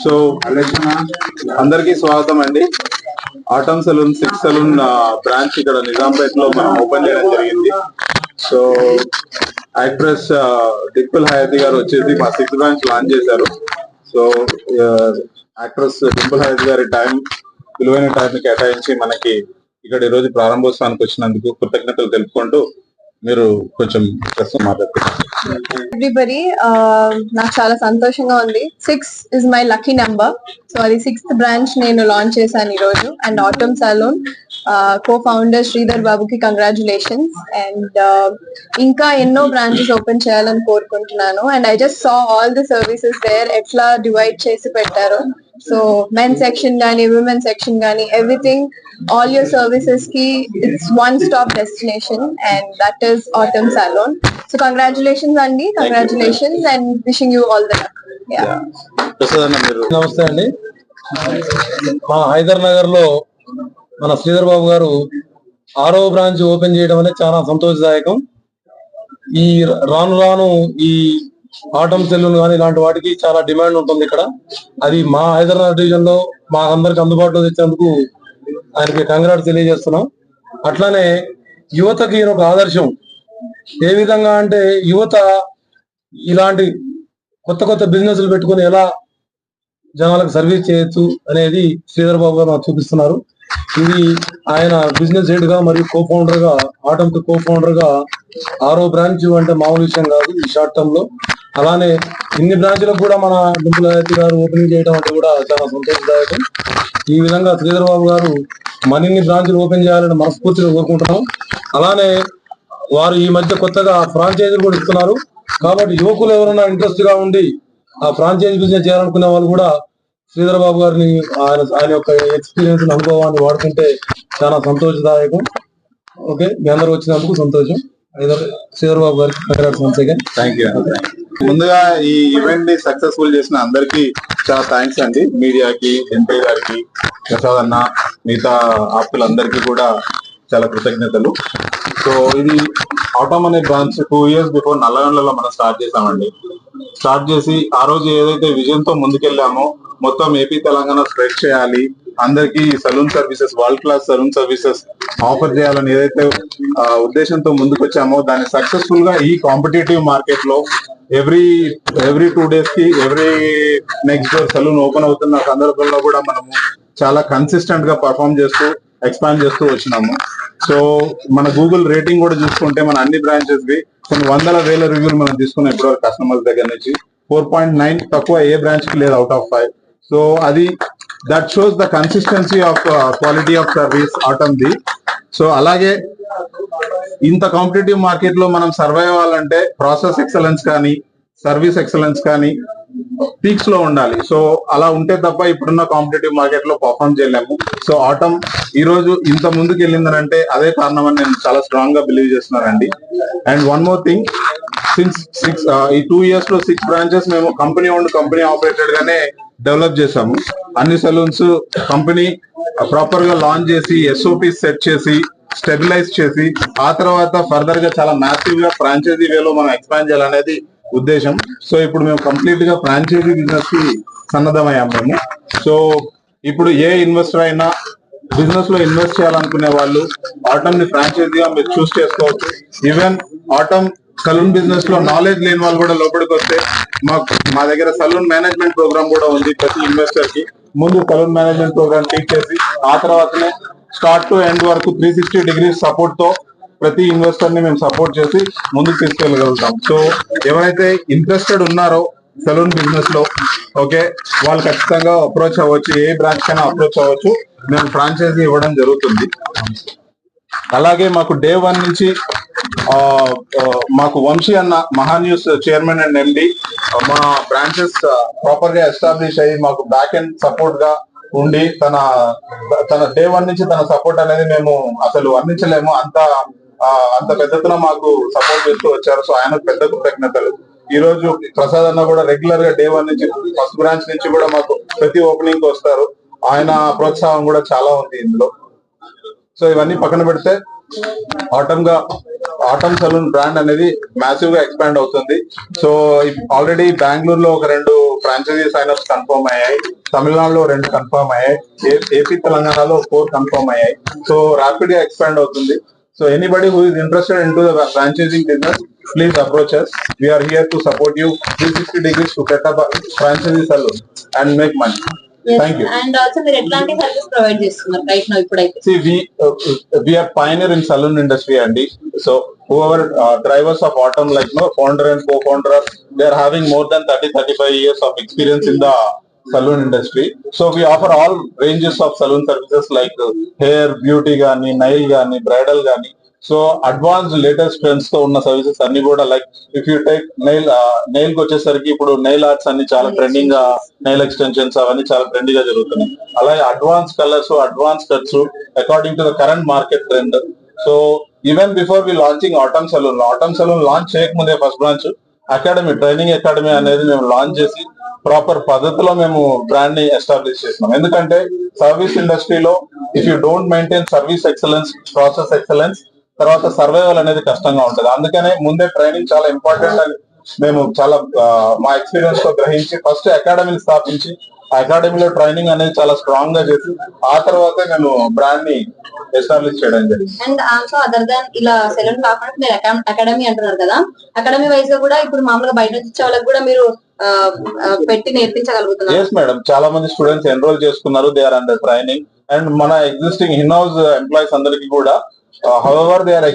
So అందరికీ స్వాగతం అండి. Atom salon six salon branch ఇక్కడ నిజాంపేట్లో మనం ఓపెన్ చేయడం జరిగింది. సో యాక్ట్రెస్ డిప్పిల్ హయాతి గారు వచ్చేసి మా సిక్స్ బ్రాంచ్ లాంచ్ చేశారు. సో యాక్ట్రెస్ డిప్పిల్ హయాతి గారి టైం విలువైన టైం కేటాయించి మనకి ఇక్కడ ఈ రోజు ప్రారంభోత్సవానికి వచ్చినందుకు కృతజ్ఞతలు తెలుపుకుంటూ మీరు కొంచెం ప్రస్తుతం మాట్లాడుతున్నారు ఎవ్రీబడి uh, నాకు చాలా సంతోషంగా ఉంది. Six is my lucky number so అది సిక్స్త్ బ్రాంచ్ నేను లాంచ్ చేశాను ఈ రోజు and Atom salon co founder Sridhar బాబుకి కంగ్రాచులేషన్స్ అండ్ ఇంకా ఎన్నో బ్రాంచెస్ ఓపెన్ చేయాలని కోరుకుంటున్నాను. And I just saw all the services there ఎట్లా డివైడ్ చేసి పెట్టారు. సో మెన్ సెక్షన్ గానీ విమెన్ సెక్షన్ గానీ everything all your సర్వీసెస్కి it's one stop destination and that is Atom salon so congratulations అండి congratulations and wishing you all the నమస్తే అండి. మా హైదర్ నగర్లో మన శ్రీధర్ బాబు గారు ఆరో బ్రాంచ్ ఓపెన్ చేయడం అనేది చాలా సంతోషదాయకం. ఈ రాను రాను ఈ ఆటం సెల్లులు కానీ ఇలాంటి వాటికి చాలా డిమాండ్ ఉంటుంది ఇక్కడ. అది మా హైదరాబాద్ డివిజన్లో మా అందరికి అందుబాటులో తెచ్చేందుకు ఆయనకి కంగ్రాట్ తెలియజేస్తున్నాం. అట్లానే యువతకి ఈయన ఒక ఆదర్శం. ఏ విధంగా అంటే యువత ఇలాంటి కొత్త కొత్త బిజినెస్లు పెట్టుకుని ఎలా జనాలకు సర్వీస్ చేయొచ్చు అనేది శ్రీధర్ బాబు గారు నాకు చూపిస్తున్నారు. ఇది ఆయన బిజినెస్ హెడ్గా మరియు కో ఫౌండర్గా ఆటమ్ కో ఫౌండర్గా ఆరో బ్రాంచ్ అంటే మామూలు విషయం కాదు ఈ షార్ట్ టర్మ్లో. అలానే ఇన్ని బ్రాంచ్లకు కూడా మన డుంపులతి గారు ఓపెనింగ్ చేయడం అంటే కూడా చాలా సంతోషదాయకం. ఈ విధంగా శ్రీధర్ బాబు గారు మరిన్ని బ్రాంచ్లు ఓపెన్ చేయాలని మనస్ఫూర్తిగా కోరుకుంటున్నాం. అలానే వారు ఈ మధ్య కొత్తగా ఫ్రాంచైజీలు కూడా ఇస్తున్నారు. కాబట్టి యువకులు ఎవరైనా ఇంట్రెస్ట్గా ఉండి ఆ ఫ్రాంచైజీ బిజినెస్ చేయాలనుకునే వాళ్ళు కూడా శ్రీధర్ బాబు గారిని ఆయన ఆయన యొక్క ఎక్స్పీరియన్స్ అనుభవాన్ని వాడుకుంటే చాలా సంతోషదాయకం. ఓకే? మీ అందరూ వచ్చినందుకు సంతోషం. ఐదర్ గారికి congrats once again thank you ముందుగా ఈ ఈవెంట్ని సక్సెస్ఫుల్ చేసిన అందరికి చాలా థ్యాంక్స్ అండి. మీడియాకి ఎంపీ గారికి ప్రసాద్ అన్న మిగతా ఆప్తులందరికీ కూడా చాలా కృతజ్ఞతలు. సో ఇది ఆటోమ్ అనే బ్రాంచ్ టూ ఇయర్స్ బిఫోర్ నల్లగొండలో మనం స్టార్ట్ చేసామండి. స్టార్ట్ చేసి ఆ రోజు ఏదైతే విజయంతో ముందుకెళ్ళామో మొత్తం ఏపీ తెలంగాణ స్ప్రెడ్ చేయాలి. అందరికి salon services world class salon services offer చేయాలని ఏదైతే ఉద్దేశంతో ముందుకు వచ్చామో దాన్ని సక్సెస్ఫుల్గా ఈ కాంపిటేటివ్ మార్కెట్లో ఎవ్రీ ఎవ్రీ టూ డేస్కి every next door salon open అవుతున్న సందర్భంలో కూడా మనము చాలా కన్సిస్టెంట్గా పర్ఫామ్ చేస్తూ ఎక్స్పాండ్ చేస్తూ వచ్చినాము. సో మన గూగుల్ రేటింగ్ కూడా చూసుకుంటే మన అన్ని బ్రాంచెస్కి కొన్ని వందల వేల రివ్యూలు మనం తీసుకున్నాం ఇప్పటివరకు కస్టమర్స్ దగ్గర నుంచి. ఫోర్ పాయింట్ నైన్ తక్కువ ఏ బ్రాంచ్కి లేదు అవుట్ ఆఫ్ ఫైవ్ సో అది that shows the consistency of quality of service Atom the so అలాగే ఇంత కాంపిటేటివ్ మార్కెట్లో మనం సర్వైవ్ అవ్వాలంటే ప్రాసెస్ ఎక్సలెన్స్ కానీ సర్వీస్ ఎక్సలెన్స్ కానీ పీక్స్లో ఉండాలి. సో అలా ఉంటే తప్ప ఇప్పుడున్న కాంపిటేటివ్ మార్కెట్లో పర్ఫామ్ చేయలేము. సో ఆటం ఈ రోజు ఇంత ముందుకు వెళ్ళిందనంటే అదే కారణం అని నేను చాలా స్ట్రాంగ్గా బిలీవ్ చేస్తున్నానండి and one more thing since six ఈ టూ ఇయర్స్లో సిక్స్ బ్రాంచెస్ మేము కంపెనీ ఓన్ కంపెనీ ఆపరేటెడ్ గానే డెవలప్ చేసాము అన్ని సెలూన్స్ కంపెనీ ప్రాపర్గా లాంచ్ చేసి ఎస్ఓపి సెట్ చేసి స్టెబిలైజ్ చేసి ఆ తర్వాత ఫర్దర్గా చాలా మ్యాసివ్గా ఫ్రాంచైజీ వేలో మనం ఎక్స్పాండ్ చేయాలనేది ఉద్దేశం. సో ఇప్పుడు మేము కంప్లీట్గా ఫ్రాంచైజీ బిజినెస్కి సన్నద్ధమయ్యాం మేము. సో ఇప్పుడు ఏ ఇన్వెస్టర్ అయినా బిజినెస్లో ఇన్వెస్ట్ చేయాలనుకునే వాళ్ళు ఆటమ్ని ఫ్రాంచైజీగా మీరు చూస్ చేసుకోవచ్చు. ఈవెన్ ఆటమ్ కలూన్ బిజినెస్లో నాలెడ్జ్ లేని వాళ్ళు కూడా లోపలికి వస్తే మా దగ్గర సలూన్ మేనేజ్మెంట్ ప్రోగ్రామ్ కూడా ఉంది ప్రతి ఇన్వెస్టర్కి. ముందు సలూన్ మేనేజ్మెంట్ ప్రోగ్రామ్ టీచ్ చేసి ఆ తర్వాతనే స్టార్ట్ టు ఎండ్ వరకు త్రీ సిక్స్టీ డిగ్రీస్ సపోర్ట్తో ప్రతి ఇన్వెస్టర్ని మేము సపోర్ట్ చేసి ముందుకు తీసుకెళ్ళగలుగుతాం. సో ఎవరైతే ఇంట్రెస్టెడ్ ఉన్నారో సెలూన్ బిజినెస్లో ఓకే వాళ్ళు ఖచ్చితంగా అప్రోచ్ అవ్వచ్చు ఏ బ్రాంచ్ కైనా అప్రోచ్ అవ్వచ్చు. మేము ఫ్రాంచైజీ ఇవ్వడం జరుగుతుంది. అలాగే మాకు డే వన్ నుంచి మాకు వంశీ అన్న మహాన్యూస్ చైర్మన్ అండ్ ఎండి మా బ్రాంచెస్ ప్రాపర్గా ఎస్టాబ్లిష్ అయ్యి మాకు బ్యాక్ ఎండ్ సపోర్ట్గా ఉండి తన తన డే వన్ నుంచి తన సపోర్ట్ అనేది మేము అసలు వర్ణించలేము అంత అంత పెద్దతున మాకు సపోర్ట్ చేస్తూ వచ్చారు. సో ఆయన పెద్ద కృతజ్ఞతలు. ఈ రోజు ప్రసాద్ అన్న కూడా రెగ్యులర్గా డే వన్ నుంచి ఫస్ట్ బ్రాంచ్ నుంచి కూడా మాకు ప్రతి ఓపెనింగ్ వస్తారు. ఆయన ప్రోత్సాహం కూడా చాలా ఉంది ఇందులో. సో ఇవన్నీ పక్కన పెడితే ఆటంగా గా ఆటమ్ సలూన్ బ్రాండ్ అనేది మ్యాసివ్గా ఎక్స్పాండ్ అవుతుంది. సో ఆల్రెడీ బెంగళూరు లో ఒక రెండు ఫ్రాంచైజీ సైనప్స్ కన్ఫర్మ్ అయ్యాయి. తమిళనాడులో రెండు కన్ఫర్మ్ అయ్యాయి. ఏపీ తెలంగాణలో ఫోర్ కన్ఫర్మ్ అయ్యాయి. సో ర్యాపిడ్గా ఎక్స్పాండ్ అవుతుంది. So anybody who is interested in to the franchising business please approach us. We are here to support you 360 degrees to set up a franchisee saloon and and also మీరు ఎట్లాంటి service provide చేస్తున్నారు right no ఇప్పుడైతే we uh, we are pioneer in saloon industry, Andy. So whoever uh, drivers of Autumn, like no founder and co-founder, they are having more than 30, 35 years of experience in the saloon industry. So we offer all ranges of saloon services like uh, hair, beauty గాని, nail గాని, bridal గాని. So advance latest ట్రెండ్స్తో ఉన్న services అన్ని కూడా like if you take nail నెయిల్కి వచ్చేసరికి ఇప్పుడు nail arts అన్ని చాలా ట్రెండింగ్గా నెయిల్ ఎక్స్టెన్షన్స్ అవన్నీ చాలా ట్రెండీ గా జరుగుతున్నాయి. అలాగే advance colours advance cuts according to the current market trend so even before we launching Atom salon Atom salon launch చేయకముందే first branch academy training academy అనేది మేము లాంచ్ చేసి ప్రాపర్ పద్ధతిలో మేము బ్రాండ్ని ఎస్టాబ్లిష్ చేసినాం. ఎందుకంటే సర్వీస్ ఇండస్ట్రీలో if you don't maintain service excellence process excellence తర్వాత సర్వైవల్ అనేది కష్టంగా ఉంటది. అందుకనే ముందే ట్రైనింగ్ చాలా ఇంపార్టెంట్ అని మేము చాలా మా ఎక్స్పీరియన్స్తో గ్రహించి ఫస్ట్ అకాడమీని స్థాపించి ఆ అకాడమీలో ట్రైనింగ్ అనేది చాలా స్ట్రాంగ్గా చేసి ఆ తర్వాతే మేము బ్రాండ్ని ఎస్టాబ్లిష్ చేయడం జరిగింది. అండ్ ఆల్సో అదర్ దాన్ ఇలా సెలూన్ కాకుండా మీరు అకాడమీ అంటున్నారు కదా అకాడమీ వైజ్గా కూడా ఇప్పుడు మామూలుగా బయట నుంచి వచ్చే వాళ్ళకి కూడా మీరు పెట్టి నేర్పించగలుగుతున్నారు? ఎస్ మేడం చాలా మంది స్టూడెంట్స్ ఎన్రోల్ చేసుకున్నారు. They are under training and మన ఎగ్జిస్టింగ్ ఇన్ హౌస్ ఎంప్లాయీస్ అందరికి కూడా హౌఎవర్ దే ఆర్